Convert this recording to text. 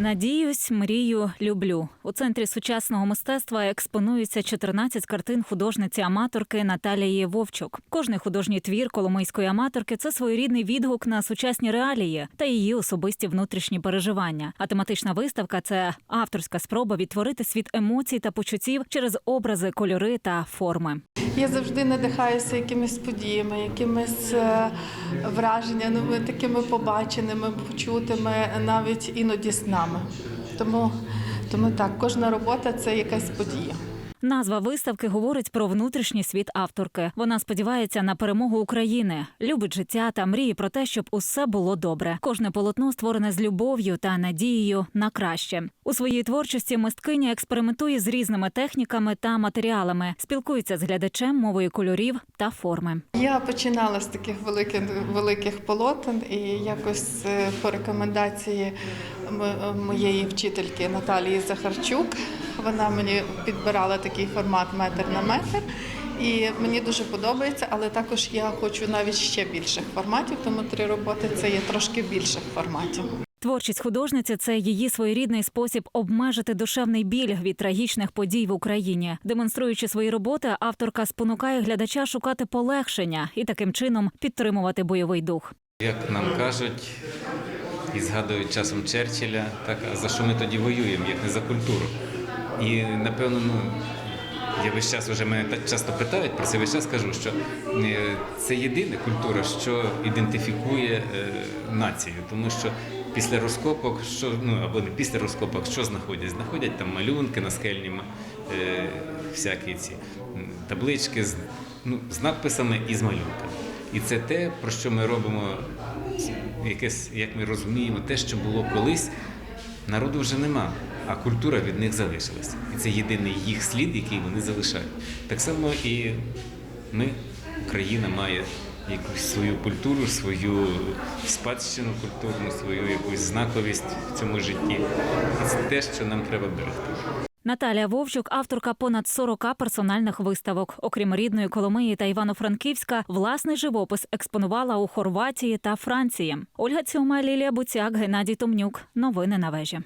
Надіюсь, мрію, люблю. У центрі сучасного мистецтва експонуються 14 картин художниці-аматорки Наталії Вовчук. Кожний художній твір коломийської аматорки це своєрідний відгук на сучасні реалії та її особисті внутрішні переживання. А тематична виставка це авторська спроба відтворити світ емоцій та почуттів через образи, кольори та форми. Я завжди надихаюся якимись подіями, якимись е, враженнями, такими побаченими, почутими, навіть іноді снами. Тому, тому так, кожна робота це якась подія. Назва виставки говорить про внутрішній світ авторки. Вона сподівається на перемогу України, любить життя та мріє про те, щоб усе було добре. Кожне полотно створене з любов'ю та надією на краще. У своїй творчості мисткиня експериментує з різними техніками та матеріалами, спілкується з глядачем мовою кольорів та форми. Я починала з таких великих, великих полотен і якось е, по рекомендації м- моєї вчительки Наталії Захарчук. Вона мені підбирала такий формат метр на метр. І мені дуже подобається, але також я хочу навіть ще більших форматів, тому три роботи це є трошки більших форматів. Творчість художниці це її своєрідний спосіб обмежити душевний біль від трагічних подій в Україні. Демонструючи свої роботи, авторка спонукає глядача шукати полегшення і таким чином підтримувати бойовий дух. Як нам кажуть і згадують часом Черчилля, так а за що ми тоді воюємо, як не за культуру. І напевно, ну я весь час вже мене так часто питають про це. Весь час кажу, що е, це єдина культура, що ідентифікує е, націю, тому що. Після розкопок, що ну або не після розкопок, що знаходять? Знаходять там малюнки наскельні, е, всякі ці таблички з, ну, з надписами і з малюнками. І це те, про що ми робимо, якесь, як ми розуміємо, те, що було колись, народу вже нема, а культура від них залишилась. І це єдиний їх слід, який вони залишають. Так само і ми, Україна, має якусь свою культуру, свою спадщину культурну, свою якусь знаковість в цьому житті. І це те, що нам треба берегти. Наталія Вовчук, авторка понад 40 персональних виставок. Окрім рідної Коломиї та Івано-Франківська, власний живопис експонувала у Хорватії та Франції. Ольга Цюма, Лілія Буцяк, Геннадій Томнюк. Новини на вежі.